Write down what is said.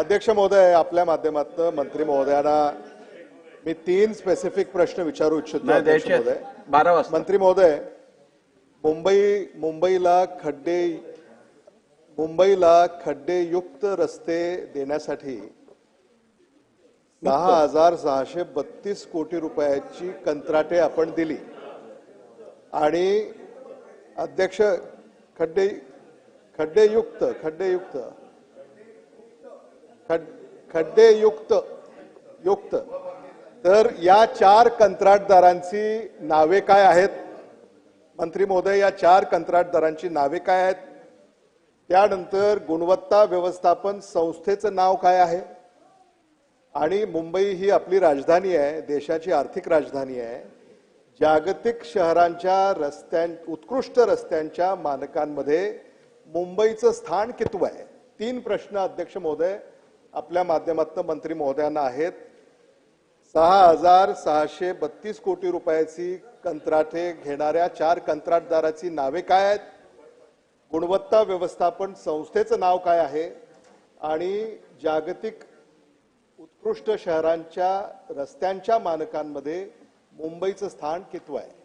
अध्यक्ष महोदय आपल्या माध्यमातून मंत्री महोदयांना मी तीन स्पेसिफिक प्रश्न विचारू इच्छितो अध्यक्ष महोदय. बारा वाजता. मंत्री महोदय मुंबई मुंबईला खड्डे मुंबईला खड्डेयुक्त रस्ते देण्यासाठी दहा हजार सहाशे बत्तीस कोटी रुपयाची कंत्राटे आपण दिली. आणि अध्यक्ष खड्डे खड्डेयुक्त खड्डेयुक्त खड खड्डेयुक्त युक्त. तर या चार कंत्राटदारांची नावे काय आहेत? मंत्री महोदय या चार कंत्राटदारांची नावे काय आहेत? त्यानंतर गुणवत्ता व्यवस्थापन संस्थेचं नाव काय आहे? आणि मुंबई ही आपली राजधानी आहे देशाची आर्थिक राजधानी आहे. जागतिक शहरांच्या रस्त्यां उत्कृष्ट रस्त्यांच्या मानकांमध्ये मुंबईचं स्थान कितवं आहे? तीन प्रश्न अध्यक्ष महोदय. आपल्या माध्यमातून मंत्री महोदयांना आहेत. सहा हजार सहाशे बत्तीस कोटी रुपयाची कंत्राटे घेणाऱ्या चार कंत्राटदाराची नावे काय आहेत? गुणवत्ता व्यवस्थापन संस्थेचं नाव काय आहे? आणि जागतिक उत्कृष्ट शहरांच्या रस्त्यांच्या मानकांमध्ये मुंबईचं स्थान कितवं आहे?